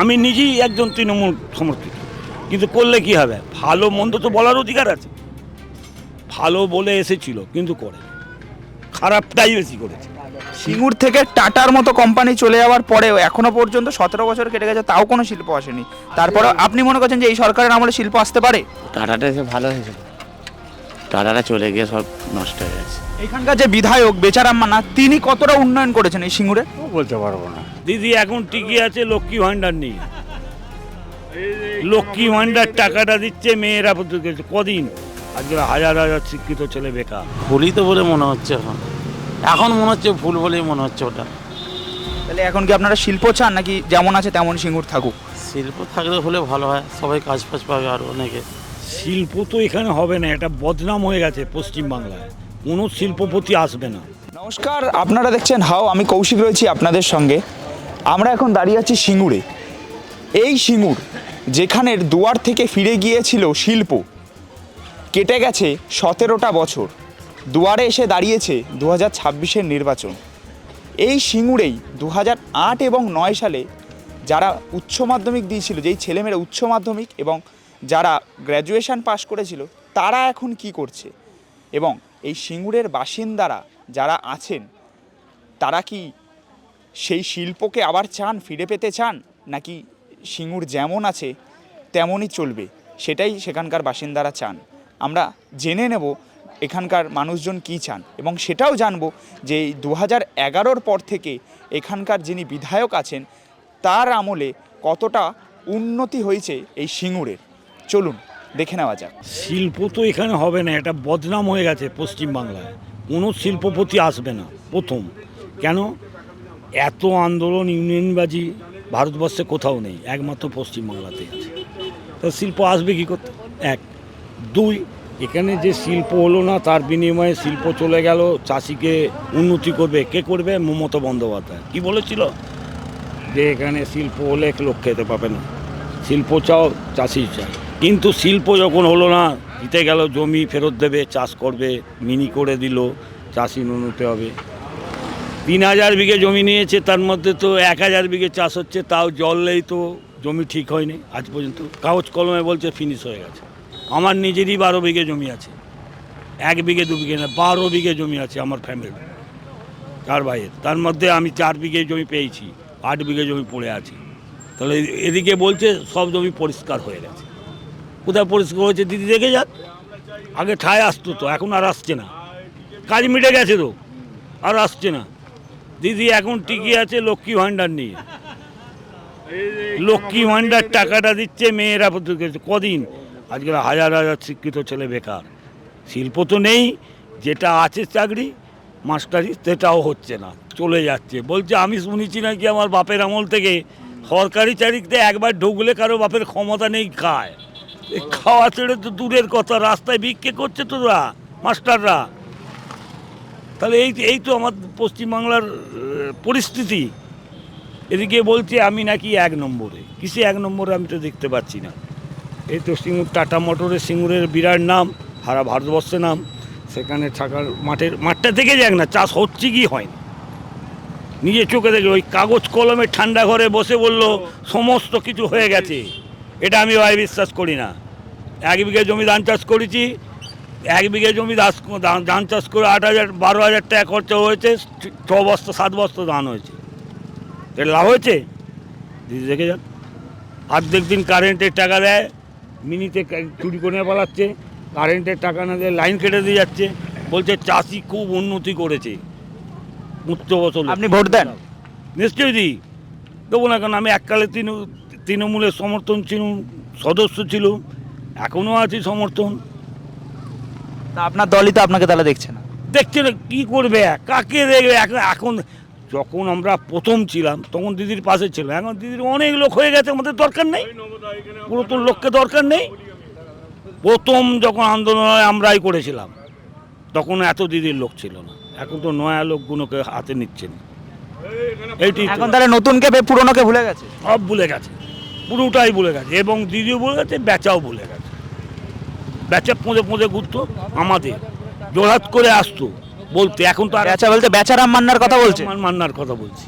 আমি নিজেই একজন তৃণমূল সমর্থিত কিন্তু করলে কি হবে? ভালো মন্দ তো বলার অধিকার আছে। ভালো বলে এসেছিল কিন্তু করে খারাপটাই বেশি করেছে। সিঙ্গুর থেকে টাটার মতো কোম্পানি চলে যাওয়ার পরেও এখনও পর্যন্ত সতেরো বছর কেটে গেছে তাও কোনো শিল্প আসেনি। তারপরে আপনি মনে করছেন যে এই সরকারের আমলে শিল্প আসতে পারে? টাটাটা এসে ভালো হয়েছে। টাটাটা চলে গিয়ে সব নষ্ট হয়ে গেছে। এখানকার যে বিধায়ক বেচারাম মান্না তিনি কতটা উন্নয়ন করেছেন এই সিঙ্গুরে? বলতে পারব না। দিদি এখন টিকে আছে লক্ষ্মী ভাণ্ডার নেই। লক্ষ্মী ভাণ্ডার টাকাটা দিচ্ছে মেয়েরা কদিন। আজকে হাজার হাজার শিক্ষিত ছেলে বেকার। ভুলই তো বলে মনে হচ্ছে এখন। এখন মনে হচ্ছে ভুল বলেই মনে হচ্ছে ওটা। তাহলে এখন কি আপনারা শিল্প চান? নাকি যেমন আছে তেমন সিঙ্গুর থাকুক? শিল্প থাকলে হলে ভালো হয় সবাই কাজ ফাজ পাবে আর অনেকে। শিল্প তো এখানে হবে না এটা বদনাম হয়ে গেছে পশ্চিমবাংলায়। কোনো শিল্পপতি আসবে না। নমস্কার আপনারা দেখছেন হাও আমি কৌশিক রয়েছি আপনাদের সঙ্গে। আমরা এখন দাঁড়িয়ে আছি সিঙ্গুরে। এই সিঙ্গুর যেখানের দুয়ার থেকে ফিরে গিয়েছিল শিল্প, কেটে গেছে সতেরোটা বছর। দুয়ারে এসে দাঁড়িয়েছে দু হাজার ছাব্বিশের নির্বাচন। এই সিঙ্গুরেই দু হাজার আট এবং নয় সালে যারা উচ্চ মাধ্যমিক দিয়েছিল, যেই ছেলেমেয়েরা উচ্চ মাধ্যমিক এবং যারা গ্র্যাজুয়েশন পাশ করেছিল, তারা এখন কি করছে? এবং এই সিঙ্গুরের বাসিন্দারা যারা আছেন, তারা কি সেই শিল্পকে আবার চান, ফিরে পেতে চান? নাকি সিঙ্গুর যেমন আছে, তেমনই চলবে? সেটাই সেখানকার বাসিন্দারা চান। আমরা জেনে নেব এখানকার মানুষজন কি চান এবং সেটাও জানব যে দু হাজার এগারোর পর থেকে এখানকার যিনি বিধায়ক আছেন, তার আমলে কতটা উন্নতি হয়েছে এই সিঙ্গুরের। চলুন, দেখে নেওয়া যাক। শিল্প তো এখানে হবে না, এটা বদনাম হয়ে গেছে পশ্চিমবাংলায়। কোনো শিল্পপতি আসবে না, প্রথম। কেন? এত আন্দোলন, ইউনিয়নবাজি ভারতবর্ষে কোথাও নেই, একমাত্র পশ্চিমবাংলাতে আছে। তো শিল্প আসবে কী করতে? এক। দুই, এখানে যে শিল্প হলো না, তার বিনিময়ে শিল্প চলে গেল, চাষিকে উন্নতি করবে। কে করবে? মমতা বন্দ্যোপাধ্যায়। কি বলেছিল? যে এখানে শিল্প হলে লোক খেতে পাবে না। শিল্প চাও, চাষি চাই। কিন্তু শিল্প যখন হলো না দিতে গেল জমি ফেরত দেবে, চাষ করবে, মিনি করে দিল, চাষি উন্নতি হবে। তিন হাজার বিঘে জমি নিয়েছে, তার মধ্যে তো এক হাজার বিঘে চাষ হচ্ছে, তাও জল নেই তো, জমি ঠিক হয়নি, আজ পর্যন্ত। কাগজ কলমে বলছে ফিনিশ হয়ে গেছে। আমার নিজেরই বারো বিঘে জমি আছে। এক বিঘে, দু বিঘে না, বারো বিঘে জমি আছে আমার ফ্যামিলি চার ভাইয়ের। তার মধ্যে আমি চার বিঘে জমি পেয়েছি, আট বিঘে জমি পড়ে আছে। তাহলে এদিকে বলছে সব জমি পরিষ্কার হয়ে গেছে। কোথায় পরিষ্কার হয়েছে দিদি দেখে যাক আগে ঠায় আসতো তো, এখন আর আসছে না। কাজ মিটে গেছে তো, আর আসছে না। দিদি এখন টিকে আছে, লক্ষ্মী ভাণ্ডার নিয়ে। লক্ষ্মী ভাণ্ডার টাকাটা দিচ্ছে, মেয়েরা কদিন? আজকে হাজার হাজার শিক্ষিত ছেলে বেকার। শিল্প তো নেই, যেটা আছে চাকরি, মাস্টারি, সেটাও হচ্ছে না, চলে যাচ্ছে। বলছে, আমি শুনেছি নাকি আমার বাপের আমল থেকে সরকারি চাকরিতে একবার ঢুকলে কারও বাপের ক্ষমতা নেই, খায়। খাওয়া ছেড়ে তো দূরের কথা, রাস্তায় ভিক্ষে করছে তোরা, মাস্টাররা। তাহলে এই এই তো আমার পশ্চিমবাংলার পরিস্থিতি। এদিকে বলছে, আমি নাকি এক নম্বরে। কিসে এক নম্বরে আমি তো দেখতে পাচ্ছি না। এই তো সিঙ্গুর, টাটা মোটরের সিঙ্গুরের বিরাট নাম, সারা ভারতবর্ষের নাম। সেখানে থাকার মাঠের, মাঠটা থেকে যাক না, চাষ হচ্ছে কি হয় না। নিজের চোখে দেখে ওই কাগজ কলমে ঠান্ডা ঘরে বসে বলল, সমস্ত কিছু হয়ে গেছে। এটা আমি ভাই বিশ্বাস করি না। এক বিঘে জমি ধান চাষ করেছি এক বিঘে জমি দাস ধান- চাষ করে আট হাজার বারো হাজার টাকা খরচা হয়েছে ছ বস্তা সাত বস্তা ধান হয়েছে। এটা লাভ হয়েছে? দিদি দেখে যান। অর্ধেক দিন কারেন্টের টাকা দেয় মিনিতে চুরি করে পালাচ্ছে কারেন্টের টাকা না দিয়ে লাইন কেটে দিয়ে যাচ্ছে বলছে চাষি খুব উন্নতি করেছে। উচ্চ বছর আপনি ভোট দেন। নিশ্চয়ই দিই। দেবো না কারণ আমি এককালে তৃণ তৃণমূলের সমর্থন ছিল সদস্য ছিল এখনও আছি সমর্থন। তা আপনার দলই তো আপনাকে তাহলে দেখছে না। দেখছে না কী করবে? কাকে দেখবে? এখন এখন যখন আমরা প্রথম ছিলাম তখন দিদির পাশে ছিল এখন দিদির অনেক লোক হয়ে গেছে আমাদের দরকার নেই। পুরাতন লোককে দরকার নেই। প্রথম যখন আন্দোলন আমরাই করেছিলাম। তখন এত দিদির লোক ছিল না। এখন তো নয়া লোকগুলোকে হাতে নিচ্ছেন এইটি এখন তাহলে নতুনকে পুরনোকে ভুলে গেছে? সব ভুলে গেছে। পুরোটাই ভুলে গেছে। এবং দিদিও ভুলে গেছে বেচাও ভুলে গেছে। বেচা পোঁদে পোঁদে ঘুরতো আমাদের। জোরহাত করে আসতো বলতে এখন তো আর আচ্ছা বলতে বেচারাম মান্নার কথা বলছে? মান্নার কথা বলছি।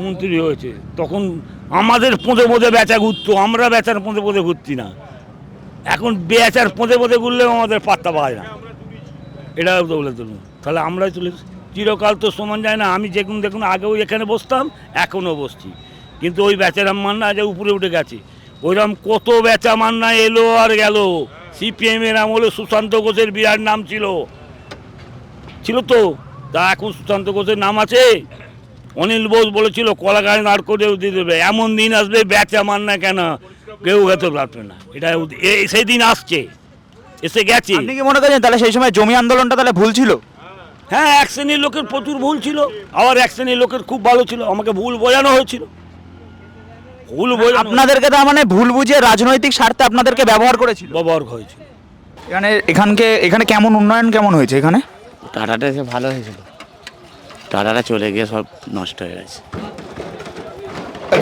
মন্ত্রী হয়েছে। তখন আমাদের পোঁদে পোঁদে বেচা ঘুরতো আমরা বেচার পোঁদে পোঁদে ঘুরছি না। এখন বেচার পোঁদে পোঁদে ঘুরলেও আমাদের পাত্তা পায় না। এটা তো বলে তুলুন তাহলে আমরাই তুলে চিরকাল তো সমান যায় না। আমি যেগুন দেখুন আগেও এখানে বসতাম এখনও বসছি। কিন্তু ওই বেচারাম মান্না যে উপরে উঠে গেছে। ওইরকম কত বেচা মান্না এলো আর গেল। সিপিএমের আমলে সুশান্ত ঘোষের বিরাট নাম ছিল। ছিল তো? তা এখন সুশান্ত ঘোষের নাম আছে? অনিল বোস বলেছিল কলা গাছ করেও দিয়ে দেবে। এমন দিন আসবে বেচা মান না কেন? কেউ খেতে পারবে না। এটা সেই দিন আসছে। এসে গেছে। আপনি কি মনে করছেন তাহলে সেই সময় জমি আন্দোলনটা তাহলে ভুল ছিল? হ্যাঁ এক শ্রেণির লোকের প্রচুর ভুল ছিল। আবার এক শ্রেণির লোকের খুব ভালো ছিল। আমাকে ভুল বোঝানো হয়েছিল। ভুল বোঝানো আপনাদেরকে তার মানে ভুল বুঝিয়ে রাজনৈতিক স্বার্থে আপনাদেরকে ব্যবহার করেছিল? ব্যবহার হয়েছিল এখানে এখানকে এখানে কেমন উন্নয়ন কেমন হয়েছে এখানে? টাটাটা এসে ভালো হয়েছিল। টাটাটা চলে গিয়ে সব নষ্ট হয়ে গেছে।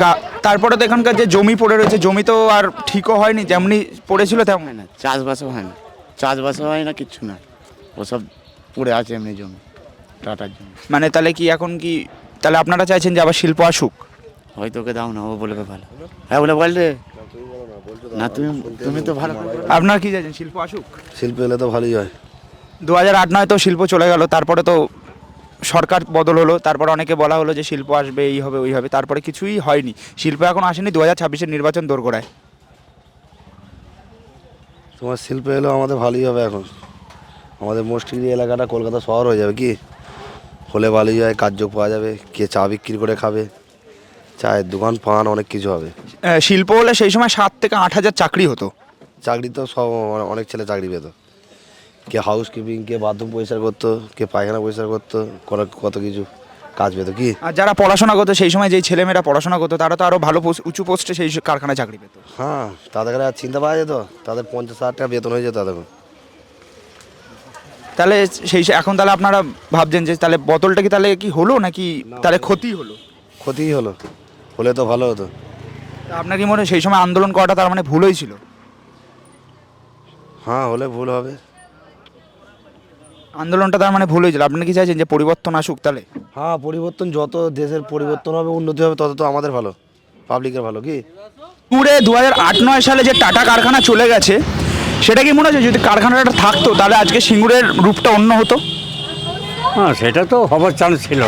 গা- তারপরে তো এখানকার যে জমি পড়ে রয়েছে জমি তো আর ঠিকও হয়নি যেমনি পড়েছিল তেমন। হয় না চাষবাসও হয় না চাষবাসও হয় না কিচ্ছু না। ওসব পড়ে আছে এমনি জমি টাটার জমি। মানে তাহলে কি এখন কি তাহলে আপনারা চাইছেন যে আবার শিল্প আসুক? হয়তো ওকে দাও না ও বলবে ভালো। হ্যাঁ বলে বল রে। না তুমি তুমি তো ভালো। আপনারা কি চাইছেন শিল্প আসুক? শিল্প এলে তো ভালোই হয়। দু হাজার আট নয় তো শিল্প চলে গেল তারপরে তো সরকার বদল হলো তারপর অনেকে বলা হলো যে শিল্প আসবে এই হবে ওই হবে তারপরে কিছুই হয়নি। শিল্প এখন আসেনি দু হাজার ছাব্বিশের নির্বাচন দোরগোড়ায়। তোমার শিল্প এলেও আমাদের ভালোই হবে এখন। আমাদের মোস্টলি এলাকাটা কলকাতা শহর হয়ে যাবে কি? হলে ভালোই হয় কার্যক পাওয়া যাবে কে চা বিক্রি করে খাবে। চায়ের দোকান পান অনেক কিছু হবে। শিল্প হলে সেই সময় সাত থেকে আট হাজার চাকরি হতো। চাকরি তো সব অনেক ছেলে চাকরি পেত। কে হাউস কিপিং কে বাথরুম পরিষ্কার করতো কে পায়খানা পরিষ্কার করতো কত- কত কিছু কাজ পেতো কি? আর যারা পড়াশোনা করতো সেই সময় যেই ছেলেমেয়েরা পড়াশোনা করতো তারা তো আরও ভালো উঁচু পোস্টে সেই কারখানায় চাকরি পেতো। হ্যাঁ তাদের কাছে আর চিন্তা পাওয়া যেত? তাদের পঞ্চাশ হাজার টাকা বেতন হয়ে যেত তাদের তাহলে সেই এখন তাহলে আপনারা ভাবছেন যে তাহলে বোতলটা কি তাহলে কি হলো নাকি তাহলে ক্ষতি হলো? ক্ষতিই হলো। হলে তো ভালো হতো। তা আপনার কি মনে হয় সেই সময় আন্দোলন করাটা তার মানে ভুল হয়েছিল হ্যাঁ হলে ভুল হবে। আন্দোলনটা তার মানে ভুল হয়েছিল আপনি কি চাইছেন যে পরিবর্তন আসুক তাহলে? হ্যাঁ পরিবর্তন যত দেশের পরিবর্তন হবে উন্নতি হবে তত তো আমাদের ভালো। পাবলিকের ভালো কি? পুরে দু হাজার আট নয় সালে যে টাটা কারখানা চলে গেছে সেটা কি মনে হচ্ছে? যদি কারখানাটা থাকতো তাহলে আজকে সিঙ্গুরের রূপটা অন্য হতো? হ্যাঁ সেটা তো হবার চান্স ছিল।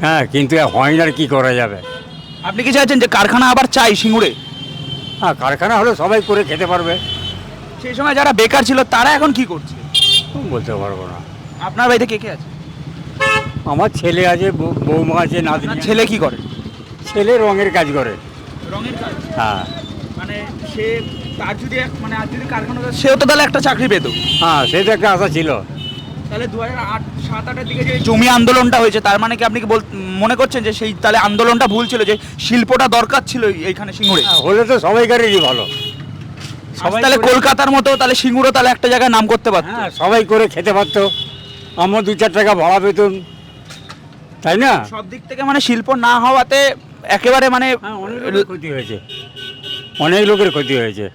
হ্যাঁ কিন্তু হয় না আর কি করা যাবে? আপনি কি চাইছেন যে কারখানা আবার চাই সিঙ্গুরে? হ্যাঁ কারখানা হলে সবাই করে খেতে পারবে। সেই সময় যারা বেকার ছিল তারা এখন কি করছে? বলতে পারব না। আপনার বাড়িতে কে কে আছে? আমার ছেলে আছে বউ- বৌমা আছে আপনার ছেলে কি করে? ছেলে রঙের কাজ করে। রঙের কাজ? হ্যাঁ। মানে সে তার যদি এক- মানে আজ যদি কারখানা সেও তো তাহলে একটা চাকরি পেত। হ্যাঁ সেই তো একটা আশা ছিল। তাহলে দু হাজার আট সাত আটের দিকে যে জমি আন্দোলনটা হয়েছে তার মানে কি আপনি কি বল মনে করছেন যে সেই তাহলে আন্দোলনটা ভুল ছিল যে শিল্পটা দরকার ছিল এইখানে সিঙ্গুরে? হ্যাঁ, হলে তো সবাইকারেরই ভালো। সবাই তাহলে কলকাতার মতো তাহলে সিঙ্গুরও তাহলে একটা জায়গায় নাম করতে পারতো। হ্যাঁ সবাই করে খেতে পারতো। আমার দু চার টাকা ভাড়া পেতুন তাই না? সব দিক থেকে মানে শিল্প না হওয়াতে একেবারে মানে হ্যাঁ অনেক ক্ষতি হয়েছে। অনেক লোকের ক্ষতি হয়েছে।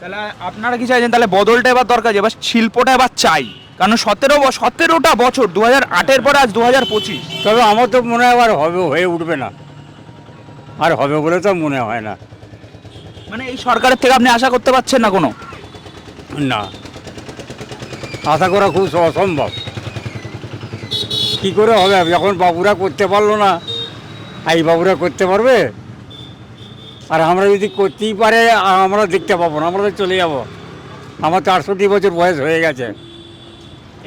তাহলে আপনারা কি চাইছেন? তাহলে বদলটা এবার দরকার যে এবার শিল্পটা এবার চাই। কারণ সতেরো সতেরোটা বছর দু হাজার আটের পরে আজ দু হাজার পঁচিশ। তবে আমার তো মনে হয় আর হবে হয়ে উঠবে না। আর হবে বলে তো মনে হয় না। মানে এই সরকারের থেকে আপনি আশা করতে পারছেন না কোনো? না। আশা করা খুব অসম্ভব। কি করে হবে? যখন বাবুরা করতে পারল না এই বাবুরা করতে পারবে? আর আমরা যদি করতেই পারে আমরা দেখতে পাবো না আমরা তো চলে যাব। আমার তো আটষট্টি বছর বয়স হয়ে গেছে।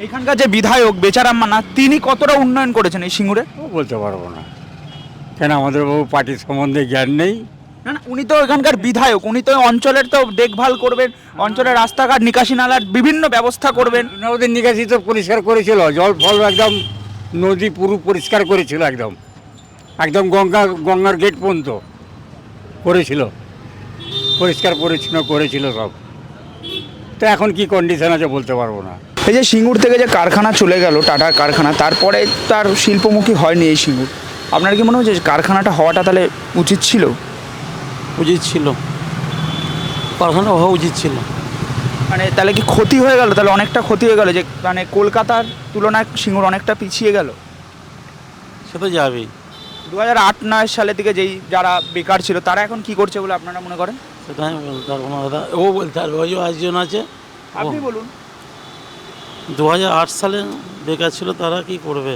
এখানকার যে বিধায়ক বেচারাম মান্না তিনি কতটা উন্নয়ন করেছেন এই সিঙ্গুরে? ও বলতে পারব না। কেন আমাদের বাবু পার্টির সম্বন্ধে জ্ঞান নেই? না না উনি তো এখানকার বিধায়ক উনি তো অঞ্চলের তো দেখভাল করবেন অঞ্চলের রাস্তাঘাট নিকাশি নালার বিভিন্ন ব্যবস্থা করবেন। না, ওদের নিকাশি তো পরিষ্কার করেছিল জল ফল একদম নদী পুরো পরিষ্কার করেছিল একদম। একদম গঙ্গা গঙ্গার গেট পর্যন্ত করেছিল। পরিষ্কার পরিচ্ছন্ন করেছিল সব। তো এখন কি কন্ডিশন আছে বলতে পারব না। এই যে সিঙ্গুর থেকে যে কারখানা চলে গেল টাটার কারখানা তারপরে তার শিল্পমুখী হয়নি এই সিঙ্গুর। আপনার কি মনে হচ্ছে যে কারখানাটা হওয়াটা তাহলে উচিত ছিল? উচিত ছিল। কারখানা হওয়া উচিত ছিল। মানে তাহলে কি ক্ষতি হয়ে গেল? তাহলে অনেকটা ক্ষতি হয়ে গেল যে মানে কলকাতার তুলনায় সিঙ্গুর অনেকটা পিছিয়ে গেল। সে তো যাবেই। দু হাজার আট নয় সালের দিকে যেই যারা বেকার ছিল তারা এখন কি করছে বলে আপনারা মনে করেন? সেটা আমি বলতে পারব না দাদা। ও বলতে পারবে ওই যে একজন আছে। আপনি বলুন। দু হাজার আট সালে বেকার ছিল তারা কি করবে?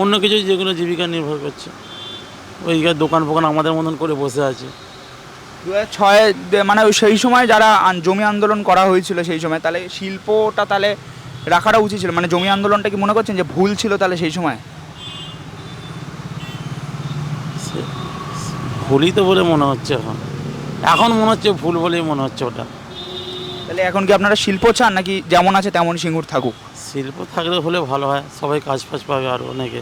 অন্য কিছু যেগুলো জীবিকা নির্ভর করছে। ওই দোকান ফোকান আমাদের মতন করে বসে আছে। দু হাজার ছয় মানে ওই সেই সময় যারা জমি আন্দোলন করা হয়েছিল সেই সময় তাহলে শিল্পটা তাহলে রাখাটা উচিত ছিল। মানে জমি আন্দোলনটা কি মনে করছেন যে ভুল ছিল তাহলে সেই সময়? ভুলই তো বলে মনে হচ্ছে এখন। এখন মনে হচ্ছে ভুল বলেই মনে হচ্ছে ওটা। তাহলে এখন কি আপনারা শিল্প চান নাকি যেমন আছে তেমন সিঙ্গুর থাকুক? শিল্প থাকলে হলে ভালো হয় সবাই কাজ ফাজ পাবে আর অনেকে।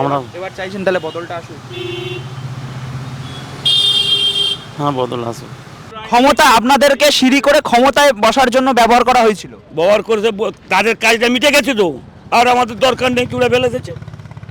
আমরা এবার চাইছেন তাহলে বদলটা আসুক। হ্যাঁ বদল আসুক। ক্ষমতা আপনাদেরকে সিঁড়ি করে ক্ষমতায় বসার জন্য ব্যবহার করা হয়েছিল। ব্যবহার করেছে তাদের কাজটা মিটে গেছে তো। আর আমাদের দরকার নেই চুড়ে ফেলে দিয়েছে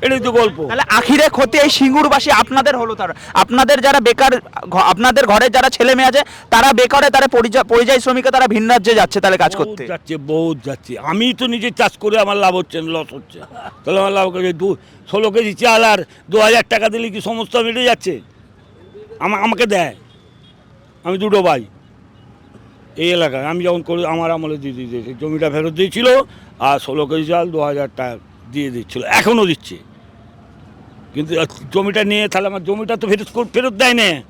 এটাই তো গল্প। তাহলে আখিরে ক্ষতি এই সিঙ্গুরবাসী আপনাদের হলো তার। আপনাদের যারা বেকার ঘ- আপনাদের ঘরে যারা ছেলে মেয়ে আছে তারা বেকারে তারা পরিযা- পরিযায়ী শ্রমিকে তারা ভিন রাজ্যে যাচ্ছে তাহলে কাজ করতে। বহুত যাচ্ছে বহুত যাচ্ছে। আমি তো নিজে চাষ করে আমার লাভ হচ্ছে লস হচ্ছে। তাহলে আমার লাভ করে দু ষোলো কেজি চাল আর দু হাজার টাকা দিলে কি সমস্ত মিটে যাচ্ছে? আমা আমাকে দেয়। আমি দুটো ভাই এই এলাকায় আমি যখন করি আমার আমলে দিয়ে দিয়ে দিয়েছে। জমিটা ফেরত দিয়েছিল আর ষোলো কেজি চাল দু হাজার টাকা দিয়ে দিচ্ছিল। এখনও দিচ্ছে। কিন্তু জমিটা নিয়ে তাহলে আমার জমিটা তো ফেরত ফেরত দেয় না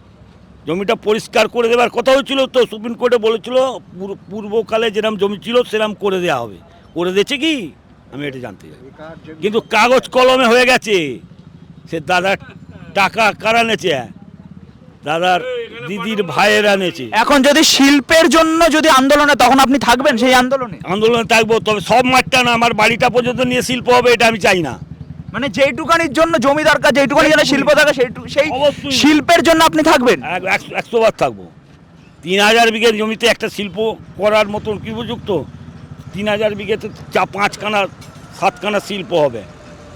জমিটা পরিষ্কার করে দেওয়ার কথা হচ্ছিল তো সুপ্রিম কোর্টে বলেছিল পূর্ব- পূর্বকালে যেরকম জমি ছিল সেরকম করে দেওয়া হবে। করে দিয়েছে কি? আমি এটা জানতে চাই। কিন্তু কাগজ কলমে হয়ে গেছে। সে দাদার টাকা কারা নেছে? দাদার দিদির ভাইয়েরা নেছে। এখন যদি শিল্পের জন্য যদি আন্দোলনে তখন আপনি থাকবেন সেই আন্দোলনে? আন্দোলনে থাকব তবে সব মাঠটা না আমার বাড়িটা পর্যন্ত নিয়ে শিল্প হবে এটা আমি চাই না। মানে যেইটুকানির জন্য জমি দরকার যেইটুকানি যেন শিল্প দরকার সেই অবশ্যই। শিল্পের জন্য আপনি থাকবেন। এক- একশো বার থাকব। তিন হাজার বিঘে জমিতে একটা শিল্প করার মতন কি উপযুক্ত? তিন হাজার বিঘেতে চা পাঁচখানা সাতখানা শিল্প হবে।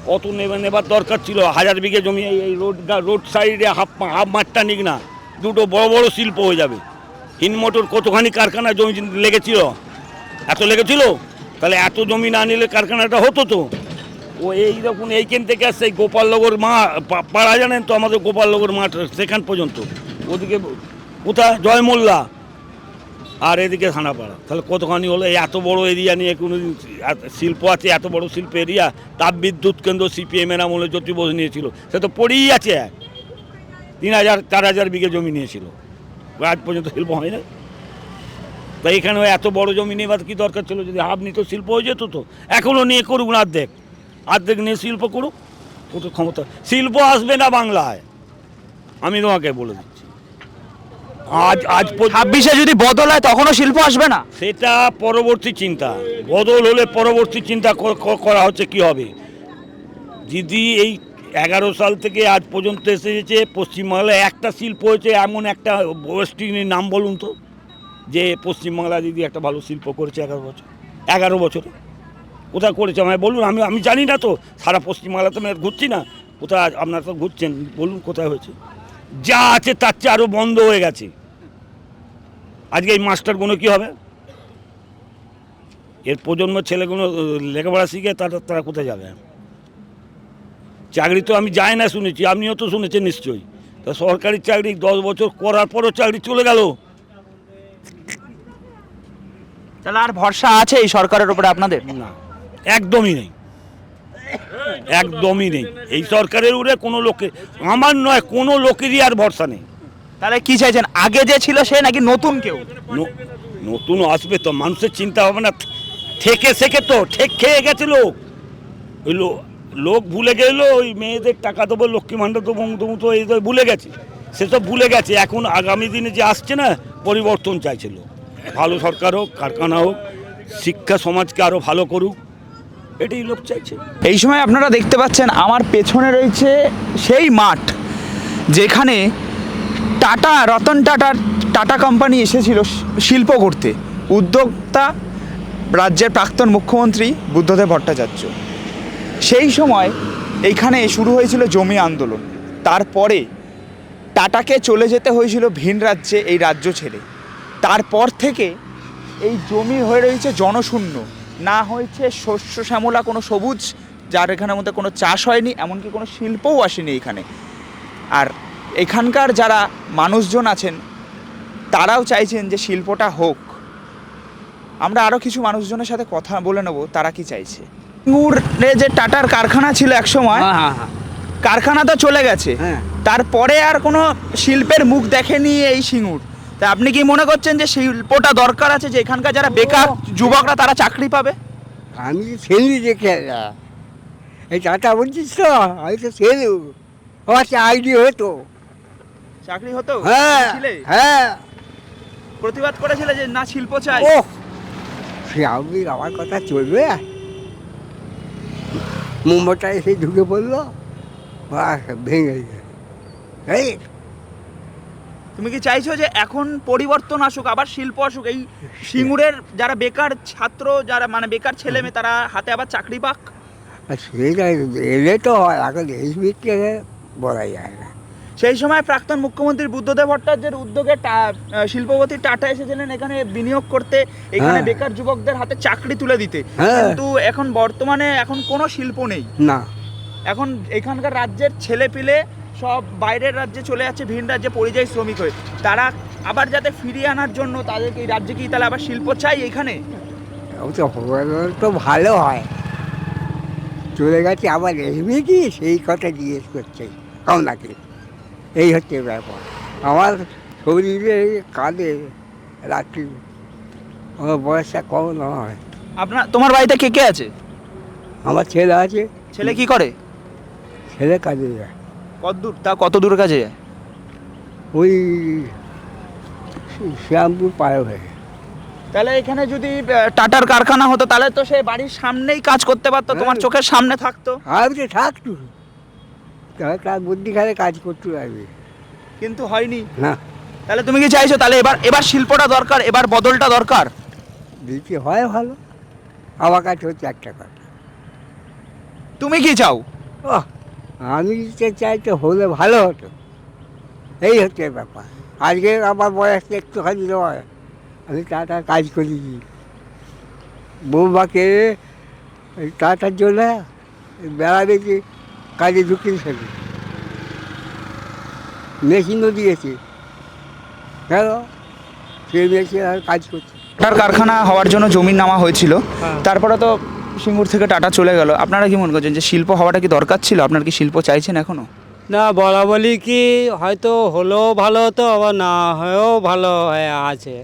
অত নেবে নেবার দরকার ছিল। হাজার বিঘে জমি এই এই রোড রোড সাইডে হাফ হাফ মাঠটা নিক না। দুটো বড় বড় শিল্প হয়ে যাবে। হিনমোটর কতখানি কারখানা জমি লেগেছিল? এত লেগেছিল? তাহলে এত জমি না নিলে কারখানাটা হতো তো। ও এইরকম এইখান থেকে আসছে এই গোপালনগর মা পাড়া জানেন তো আমাদের গোপালনগর মাঠ, সেখান পর্যন্ত। ওদিকে কোথায়? জয়মোল্লা। আর এদিকে থানাপাড়া। তাহলে কতখানি হলো? এই এত বড় এরিয়া নিয়ে কোনো শিল্প আছে, এত বড় শিল্প এরিয়া? তাপ বিদ্যুৎ কেন্দ্র সিপিএম এর আমলে জ্যোতি বোস নিয়েছিল। সে তো পড়েই আছে। তিন হাজার, চার হাজার বিঘে জমি নিয়েছিল। আজ পর্যন্ত শিল্প হয় না তাই এখানে এত বড় জমি নেবার কি দরকার ছিল? যদি হাফ নিত, শিল্প হয়ে যেত তো। এখনও নিয়ে করুক না অর্ধেক অর্ধেক নিয়ে শিল্প করুক কত ক্ষমতা। শিল্প আসবে না বাংলায়। আমি তোমাকে বলে দিচ্ছি। আজ আজ ছাব্বিশে যদি বদল হয় তখনও শিল্প আসবে না? সেটা পরবর্তী চিন্তা। বদল হলে পরবর্তী চিন্তা করা হচ্ছে কি হবে? যদি এই এগারো সাল থেকে আজ পর্যন্ত এসেছে পশ্চিমবাংলায় একটা শিল্প হয়েছে এমন একটা ওয়েস্টিনের নাম বলুন তো যে পশ্চিমবাংলা দিদি একটা ভালো শিল্প করেছে এগারো বছর এগারো বছরে। কোথায় করেছে আমায় বলুন আমি আমি জানি না তো। সারা পশ্চিমবাংলাতে আমি ঘুরছি না। কোথায় আপনারা তো ঘুরছেন? বলুন কোথায় হয়েছে। যা আছে তার চেয়ে আরও বন্ধ হয়ে গেছে। আজকে এই মাস্টারগুলো কী হবে? এর প্রজন্ম ছেলেগুলো লেখাপড়া শিখে তারা তারা কোথায় যাবে? চাকরি তো আমি যাই না শুনেছি আপনিও তো শুনেছেন নিশ্চয়ই। তা সরকারি চাকরি দশ বছর করার পরও চাকরি চলে গেল। তাহলে আর ভরসা আছে এই সরকারের উপরে আপনাদের? না। একদমই নেই। একদমই নেই। এই সরকারের উপরে কোনো লোকে আমার নয় কোনো লোকেরই আর ভরসা নেই। তাহলে কি চাইছেন? আগে যে ছিল সে নাকি নতুন কেউ? নতুন আসবে তো মানুষের চিন্তা ভাবনা থেকে শেখে তো ঠেক খেয়ে গেছে লোক। ওই লোক ভুলে গেল ওই মেয়েদের টাকা দেবো লক্ষ্মী ভাণ্ডার দেবো অমুক তো এই ভুলে গেছে। সেসব ভুলে গেছে। এখন আগামী দিনে যে আসছে না পরিবর্তন চাইছিল ভালো সরকার হোক কারখানা হোক শিক্ষা সমাজকে আরও ভালো করুক। এটাই লোক চাইছে। এই সময় আপনারা দেখতে পাচ্ছেন আমার পেছনে রয়েছে সেই মাঠ, যেখানে টাটা, রতন টাটার টাটা কোম্পানি এসেছিল শিল্প করতে। উদ্যোক্তা রাজ্যের প্রাক্তন মুখ্যমন্ত্রী বুদ্ধদেব ভট্টাচার্য। সেই সময় এইখানে শুরু হয়েছিল জমি আন্দোলন। তারপরে টাটাকে চলে যেতে হয়েছিল ভিন রাজ্যে এই রাজ্য ছেড়ে। তারপর থেকে এই জমি হয়ে রয়েছে জনশূন্য। না হয়েছে শস্য শ্যামলা কোনো সবুজ যার এখানের মধ্যে কোনো চাষ হয়নি এমনকি কোনো শিল্পও আসেনি এখানে। আর এখানকার যারা মানুষজন আছেন তারাও চাইছেন যে শিল্পটা হোক। আমরা আরও কিছু মানুষজনের সাথে কথা বলে নেব তারা কি চাইছে? সিঙ্গুরে যে টাটার কারখানা ছিল এক সময় হ্যাঁ হ্যাঁ। কারখানা তো চলে গেছে। হ্যাঁ। তারপরে আর কোনো শিল্পের মুখ দেখেনি এই সিঙ্গুর। তা আপনি কি মনে করছেন যে শিল্পটা দরকার আছে যে এখানকার যারা বেকার যুবকরা তারা চাকরি পাবে? আমি ছেলে দেখে এই টাটা বলছিস তো? আমি তো ছেলে আমার চাকরি হতো। চাকরি হতো? হ্যাঁ হ্যাঁ। প্রতিবাদ করেছিলে যে না শিল্প চাই? ও সে আমি আমার কথা চলবে? মুম্বাইটা এসে ঢুকে পড়ল। বাস ভেঙে গেছে। এই তুমি কি চাইছো যে এখন পরিবর্তন আসুক আবার শিল্প আসুক? এই সিঙ্গুরের যারা বেকার ছাত্র যারা মানে বেকার ছেলে মেয়ে তারা হাতে আবার চাকরি পাক? আর সেটা এলে তো হয় এখন এই ভিত্তিতে বলা যায় না। সেই সময় প্রাক্তন মুখ্যমন্ত্রী বুদ্ধদেব ভট্টাচার্যের উদ্যোগে শিল্পপতি টাটা এসেছিলেন এখানে বিনিয়োগ করতে এখানে হ্যাঁ। বেকার যুবকদের হাতে চাকরি তুলে দিতে। হ্যাঁ। কিন্তু এখন বর্তমানে এখন কোনো শিল্প নেই। না। এখন এখানকার রাজ্যের ছেলে পিলে সব বাইরের রাজ্যে চলে যাচ্ছে ভিন রাজ্যে পরিযায়ী শ্রমিক হয়ে। তারা আবার যাতে ফিরিয়ে আনার জন্য তাদেরকে এই রাজ্যে কি তাহলে আবার শিল্প চাই এখানে তো ভালো হয়। চলে গেছে আবার এসবে কি সেই কথা জিজ্ঞেস করছে কম নাকি এই হচ্ছে ব্যাপার। আমার শরীরে কাঁদে রাত্রি আমার বয়সটা কম নয়। আপনার তোমার বাড়িতে কে কে আছে? আমার ছেলে আছে। ছেলে কি করে? ছেলে কাজে যায়। কত দূর তা কত দূর যায় ওই শ্যামপুর পায়ে হয়ে তাহলে এখানে যদি টাটার কারখানা হতো তাহলে তো সে বাড়ির সামনেই কাজ করতে পারতো তোমার হ্যাঁ। চোখের সামনে থাকতো। আমি তো। থাকতু তাহলে তার বুদ্ধি খালে কাজ করতে লাগবে। কিন্তু হয়নি। না। তাহলে তুমি কি চাইছো তাহলে এবার এবার শিল্পটা দরকার এবার বদলটা দরকার? দিতে হয় ভালো। আমার কাছে হচ্ছে একটা কথা। তুমি কি চাও? ও আমি যে চাই তো হলে ভালো হতো। এই হচ্ছে ব্যাপার। আজকে আমার বয়স একটুখানি নয়। আমি টাটা কাজ করেছি বৌমাকে টাটার জন্য বেড়া দেখি কাজে ঢুকিয়েছে মেশিনও দিয়েছে। কেন? সে মেশিন আর কাজ করছে কারখানা হওয়ার জন্য জমি নামা হয়েছিল। তারপরে তো সিঙ্গুর থেকে টাটা চলে গেল। আপনারা কি মনে করছেন যে শিল্প হওয়াটা কি দরকার ছিল? আপনার কি শিল্প চাইছেন এখনও? না বলা বলি কি হয়তো হলেও ভালো হতো আবার না হয়েও ভালো হয়ে আছে।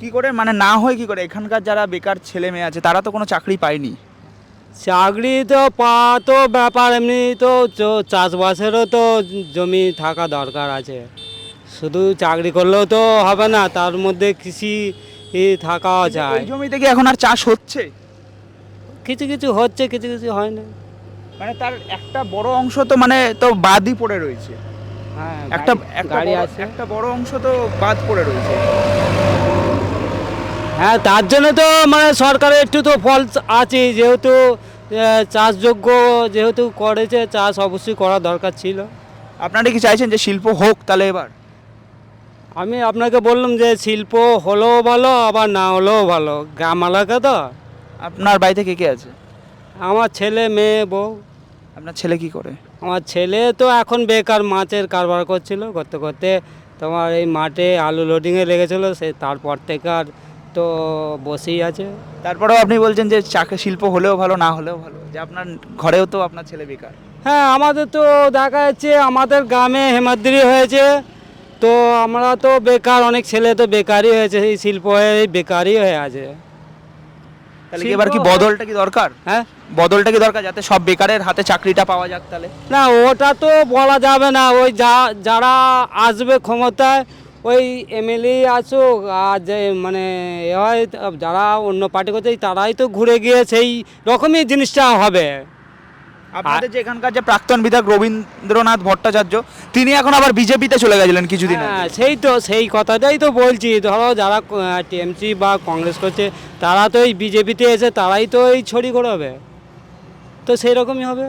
কি করে? মানে না হয় কি করে? এখানকার যারা বেকার ছেলে মেয়ে আছে তারা তো কোনো চাকরি পায়নি। চাকরি তো পাওয়া তো ব্যাপার এমনি তো চাষবাসেরও তো জমি থাকা দরকার আছে। শুধু চাকরি করলেও তো হবে না তার মধ্যে কৃষি থাকাও এই জমিতে কি এখন আর চাষ হচ্ছে? কিছু কিছু হচ্ছে কিছু কিছু হয় না মানে তার একটা বড় অংশ তো মানে তো বাদই পড়ে রয়েছে। হ্যাঁ একটা গাড়ি- আছে। একটা বড় অংশ তো বাদ পড়ে রয়েছে। হ্যাঁ তার জন্য তো মানে সরকারের একটু তো ফল আছে যেহেতু চাষযোগ্য যেহেতু করেছে চাষ অবশ্যই করা দরকার ছিল। আপনারা কি চাইছেন যে শিল্প হোক তাহলে এবার? আমি আপনাকে বললাম যে শিল্প হলেও ভালো আবার না হলেও ভালো। গ্রাম এলাকা তো আপনার বাড়িতে কে কে আছে? আমার ছেলে মেয়ে বউ। আপনার ছেলে কি করে? আমার ছেলে তো এখন বেকার মাছের কারবার করছিল করতে করতে তোমার এই মাঠে আলু লোডিংয়ে লেগেছিলো সে তারপর থেকে আর তো বসেই আছে। তারপরেও আপনি বলছেন যে চাকরি শিল্প হলেও ভালো না হলেও ভালো। যে আপনার ঘরেও তো আপনার ছেলে বেকার। হ্যাঁ আমাদের তো দেখা যাচ্ছে আমাদের গ্রামে হেমাদ্রি হয়েছে। তো আমরা তো বেকার অনেক ছেলে তো বেকারই হয়েছে এই শিল্প হয়ে বেকারই হয়ে আছে। তাহলে এবার কি বদলটা কি দরকার? হ্যাঁ? বদলটা কি দরকার যাতে সব বেকারের হাতে চাকরিটা পাওয়া যাক তাহলে? না ওটা তো বলা যাবে না। ওই যা যারা আসবে ক্ষমতায় ওই এমএলএ আসুক আর যে মানে এ হয় যারা অন্য পার্টি করছে তারাই তো ঘুরে গিয়ে সেই রকমই জিনিসটা হবে। আপনাদের যে এখানকার যে প্রাক্তন বিধায়ক রবীন্দ্রনাথ ভট্টাচার্য তিনি এখন আবার বিজেপিতে চলে গেছিলেন কিছুদিন হ্যাঁ সেই তো সেই কথাটাই তো বলছি। ধরো যারা টিএমসি বা কংগ্রেস করছে তারা তো এই বিজেপিতে এসে তারাই তো এই ছড়ি ঘোরাবে তো সেই রকমই হবে।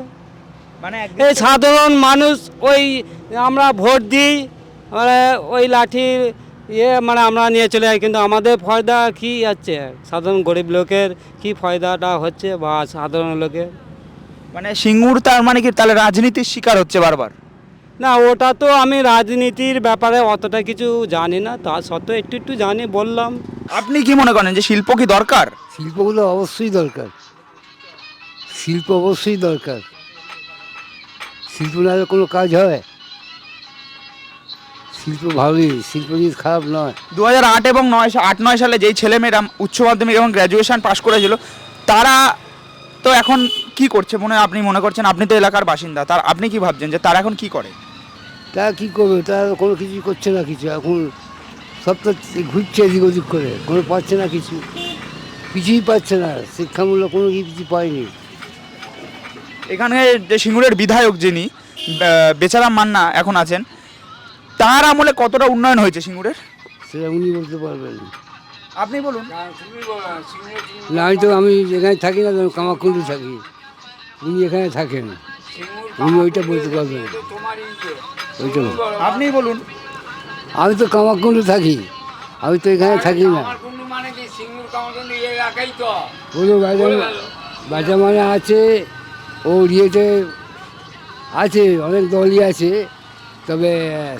মানে এই সাধারণ মানুষ ওই আমরা ভোট দিই মানে ওই লাঠির ইয়ে মানে আমরা নিয়ে চলে যাই কিন্তু আমাদের ফয়দা কি আছে সাধারণ গরিব লোকের কি ফয়দাটা হচ্ছে বা সাধারণ লোকের? মানে সিঙ্গুর তার মানে কি? তাহলে রাজনীতির শিকার হচ্ছে বারবার। না ওটা তো আমি রাজনীতির ব্যাপারে অতটা কিছু জানি না তা সত্ত্বেও একটু একটু জানি বললাম। আপনি কি মনে করেন যে শিল্প কি দরকার? শিল্পগুলো অবশ্যই দরকার। শিল্প অবশ্যই দরকার। শিল্প না হলে কোনো কাজ হয়? শিল্প ভালোই শিল্প জিনিস খারাপ নয়। দু হাজার আট এবং নয় সা- আট নয় সালে যেই ছেলেমেয়েরা উচ্চ মাধ্যমিক এবং গ্র্যাজুয়েশন পাশ করেছিল তারা তো এখন কি করছে মনে আপনি মনে করছেন আপনি তো এলাকার বাসিন্দা তার আপনি কি ভাবছেন যে তারা এখন কি করে? তা কী করবে? তারা কোনো কিছুই করছে না কিছু এখন সব তো ঘুরছে এদিক ওদিক করে কোনো পাচ্ছে না কিছু। কিছুই পাচ্ছে না শিক্ষামূলক কোনো কিছু পায়নি। এখানে যে সিঙ্গুরের বিধায়ক যিনি বেচারাম মান্না এখন আছেন তার আমলে কতটা উন্নয়ন হয়েছে সিঙ্গুরের? সেটা উনি বলতে পারবেন আপনি বলুন। না আমি তো আমি এখানে থাকি না আমি কামাকুণ্ডু থাকি। উনি এখানে থাকেন। উনি ওইটা বলতে পারবেন। ওইটা আপনি বলুন। আমি তো কামাকুণ্ডু থাকি। আমি তো এখানে থাকি না। কোনো বাজা বাজা মানে আছে ও ইয়েতে আছে অনেক দলই আছে তবে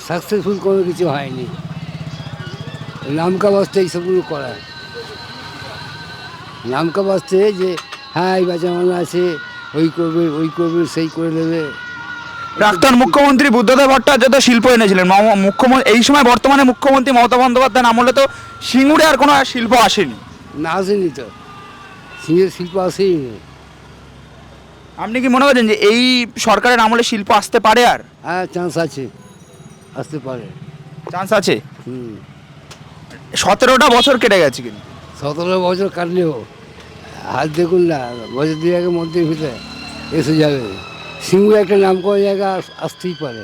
সাকসেসফুল কোনো কিছু হয়নি। নামকা বাস্তে এইসবগুলো করা। নামকা বাস্তে যে হ্যাঁ এই বাজা মানে আছে ওই করবে ওই করবে সেই করে দেবে। প্রাক্তন মুখ্যমন্ত্রী বুদ্ধদেব ভট্টাচার্য শিল্প এনেছিলেন। মুখ্যমন্ত্রী এই সময় বর্তমানে মুখ্যমন্ত্রী মমতা বন্দ্যোপাধ্যায়ের আমলে তো সিঙ্গুরে আর কোনো শিল্প আসেনি। না আসেনি তো। সিংহের শিল্প আসেনি আপনি কি মনে করছেন যে এই সরকারের আমলে শিল্প আসতে পারে আর? হ্যাঁ চান্স আছে। আসতে পারে। চান্স আছে? হুম। সতেরোটা বছর কেটে গেছে কিন্তু। সতেরো বছর কাটলেও হাত দেখুন না বছর দুই আগের মধ্যে ভিতরে এসে যাবে। সিঙ্গুর একটা নাম করা জায়গা আস- আসতেই পারে।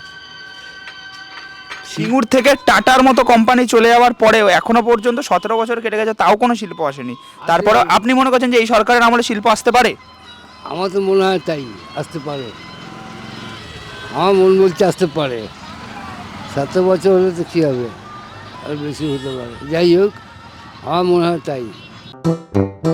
সিঙ্গুর থেকে টাটার মতো কোম্পানি চলে যাওয়ার পরেও এখনও পর্যন্ত সতেরো বছর কেটে গেছে তাও কোনো শিল্প আসেনি। তারপরে আপনি মনে করছেন যে এই সরকারের আমলে শিল্প আসতে পারে? আমার তো মনে হয় তাই আসতে পারে। আমার মন বলছে আসতে পারে। সতেরো বছর হলে তো কী হবে? আর বেশি হতে পারে। যাই হোক আমার মনে হয় তাই। Música